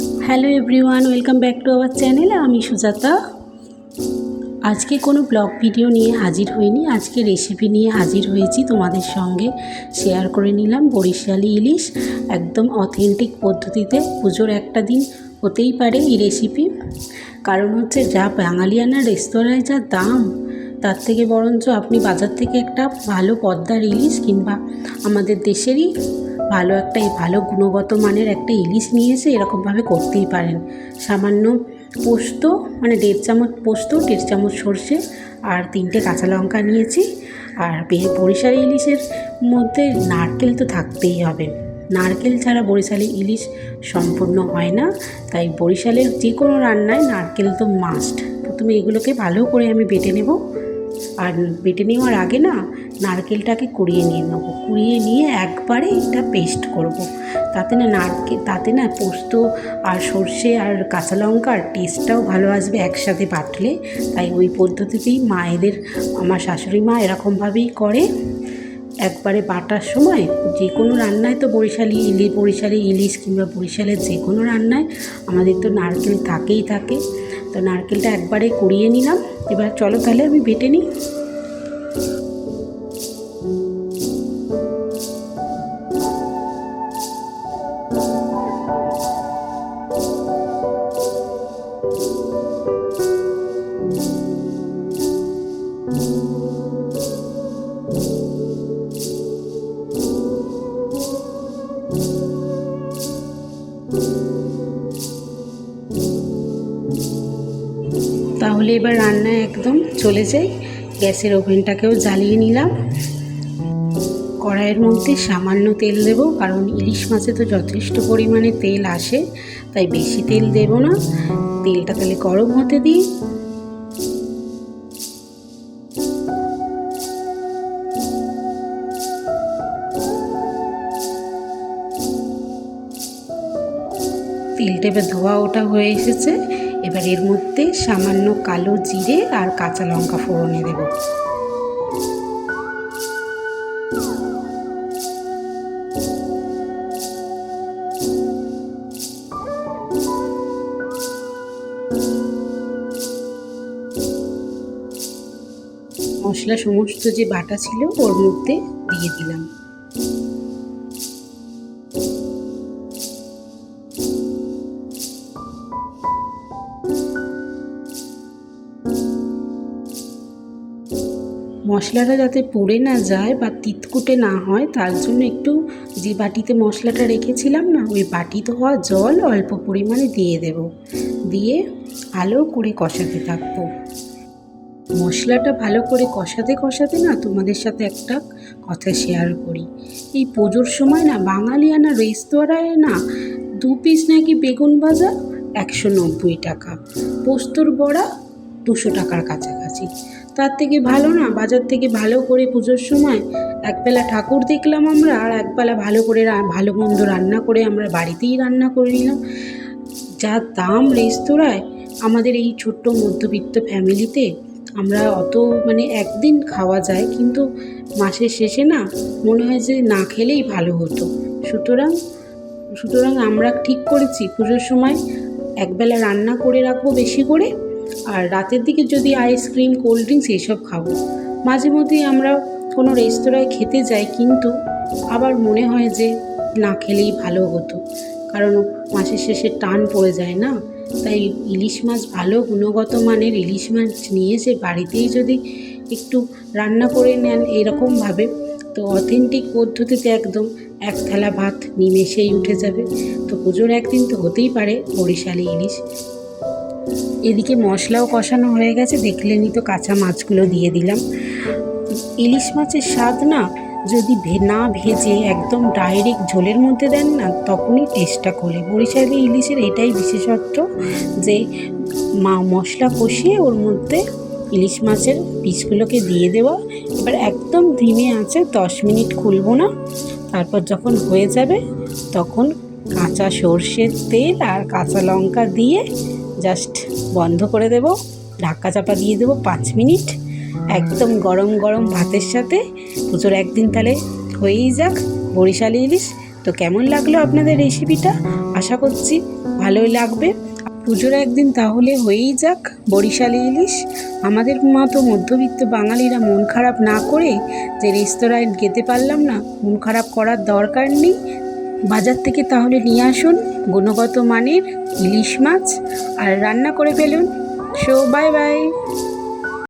Hello everyone, welcome back to our channel. আমি সুজাতা। আজকে কোনো ব্লগ ভিডিও নিয়ে হাজির হইনি। আজকে রেসিপি নিয়ে হাজির হয়েছি তোমাদের সঙ্গে। শেয়ার করে নিলাম বরিশালি ইলিশ। একদম অথেন্টিক পদ্ধতিতে পুজোর একটা দিন হতেই পারে এই রেসিপি কারণ হচ্ছে যা বাঙালিয়ানা রেস্তোরাঁয় যা দাম, তার থেকে বরঞ্চ আপনি বাজার থেকে একটা ভালো পদ্মার ইলিশ কিংবা আমাদের দেশেরই ভালো একটা ভালো গুণগত মানের একটা ইলিশ নিয়ে এসে এরকমভাবে করতেই পারেন। সামান্য পোস্ত মানে দেড় চামচ পোস্ত, দেড় চামচ সর্ষে আর তিনটে কাঁচা লঙ্কা নিয়েছি। আর বরিশালি ইলিশের মধ্যে নারকেল তো থাকতেই হবে। নারকেল ছাড়া বরিশালি ইলিশ সম্পূর্ণ হয় না। তাই বরিশালের যে কোনো রান্নায় নারকেল তো মাস্ট প্রথমে এগুলোকে ভালো করে আমি বেটে নেব। আর বেটে নেওয়ার আগে না নারকেলটাকে কুড়িয়ে নিয়ে নেব। কুড়িয়ে নিয়ে একবারে এটা পেস্ট করব। তাতে না নারকেল তাতে না পোস্ত আর সর্ষে আর কাঁচা লঙ্কার টেস্টটাও ভালো আসবে একসাথে বাটলে। তাই ওই পদ্ধতিতেই মায়েদের, আমার শাশুড়ি মা এরকমভাবেই করে। একবারে বাটার সময় যে কোনো রান্নায় তো বরিশালি ইলি বরিশালি ইলিশ কিংবা বরিশালের যে কোনো রান্নায় আমাদের তো নারকেল থাকেই থাকে। তো নারকেলটা একবারে কুড়িয়ে নিলাম। এবার চলো তাহলে আমি বেটে নিই। তাহলে এবার রান্না একদম চলে যাই। গ্যাসের ওভেনটাকেও জ্বালিয়ে নিলাম। কড়াইয়ের মধ্যে সামান্য তেল দেব, কারণ ইলিশ মাছে তো যথেষ্ট পরিমাণে তেল আসে, তাই বেশি তেল দেব না। তেলটা তাহলে গরম হতে দিই। তেলটা এবার ধোয়া ওটা হয়ে এসেছে। এবার এর মধ্যে সামান্য কালো জিরে আর কাঁচা লঙ্কা ফোড়নে দেব। মশলা সমস্ত যে বাটা ছিল ওর মধ্যে দিয়ে দিলাম। মশলাটা যাতে পুড়ে না যায় বা তিতকুটে না হয়, তার জন্য একটু যে বাটিতে মশলাটা রেখেছিলাম না, ওই বাটি হওয়া জল অল্প পরিমাণে দিয়ে দেব। দিয়ে আলো করে কষাতে থাকব। মশলাটা ভালো করে কষাতে কষাতে না তোমাদের সাথে একটা কথা শেয়ার করি। এই পুজোর সময় না বাঙালিয়ানা রেস্তোরাঁয় না দু পিস নাকি বেগুন ভাজা একশো নব্বই টাকা, পোস্তর বড়া দুশো টাকার কাছাকাছি। তার থেকে ভালো না বাজার থেকে ভালো করে পুজোর সময় একবেলা ঠাকুর দেখলাম আমরা আর একবেলা ভালো করে ভালো মন্দ রান্না করে আমরা বাড়িতেই রান্না করে নিলাম। যা দাম রেস্তোরাঁয় আমাদের এই ছোট্ট মধ্যবিত্ত ফ্যামিলিতে আমরা অত মানে একদিন খাওয়া যায়, কিন্তু মাসের শেষে না মনে হয় যে না খেলেই ভালো হতো। সুতরাং সুতরাং আমরা ঠিক করেছি পুজোর সময় একবেলা রান্না করে রাখব বেশি করে, আর রাতের দিকে যদি আইসক্রিম কোল্ড ড্রিঙ্কস এইসব খাব। মাঝে মধ্যেই আমরা কোনো রেস্তোরাঁয় খেতে যাই, কিন্তু আবার মনে হয় যে না খেলেই ভালো হতো। কারণ মাসের শেষে টান পড়ে যায় না। তাই ইলিশ মাছ ভালো গুণগত মানের ইলিশ মাছ নিয়ে এসে বাড়িতেই যদি একটু রান্না করে নেন এরকমভাবে, তো অথেন্টিক পদ্ধতিতে একদম এক থালা ভাত নিমেষেই উঠে যাবে। তো পুজোর একদিন তো হতেই পারে বরিশালি ইলিশ। এদিকে মশলাও কষানো হয়ে গেছে, দেখলেনই তো কাঁচা মাছগুলো দিয়ে দিলাম। ইলিশ মাছের স্বাদ না যদি না ভেজে একদম ডাইরেক্ট ঝোলের মধ্যে দেন না, তখনই টেস্টটা খোলে। বরিশালি ইলিশের এটাই বিশেষত্ব যে, মা মশলা কষিয়ে ওর মধ্যে ইলিশ মাছের পিসগুলোকে দিয়ে দেওয়া। এবার একদম ধিমে আছে, দশ মিনিট খুলবো না। তারপর যখন হয়ে যাবে, তখন কাঁচা সর্ষের তেল আর কাঁচা লঙ্কা দিয়ে জাস্ট বন্ধ করে দেব। ঢাকা চাপা দিয়ে দেবো পাঁচ মিনিট। একদম গরম গরম ভাতের সাথে পুজোর একদিন তাহলে হয়েই যাক। বরিশালি ইলিশ। তো কেমন লাগল আপনাদের রেসিপিটা আশা করছি ভালোই লাগবে। পুজোর একদিন তাহলে হয়েই যাক বরিশালি ইলিশ। আমাদের মতো মধ্যবিত্ত বাঙালিরা মন খারাপ না করে যে রেস্তোরাঁয় যেতে পারলাম না, মন খারাপ করার দরকার নেই। বাজার থেকে তাহলে নিয়ে আসুন গুণগত মানের ইলিশ মাছ। আর রান্না করে ফেলুন। So bye bye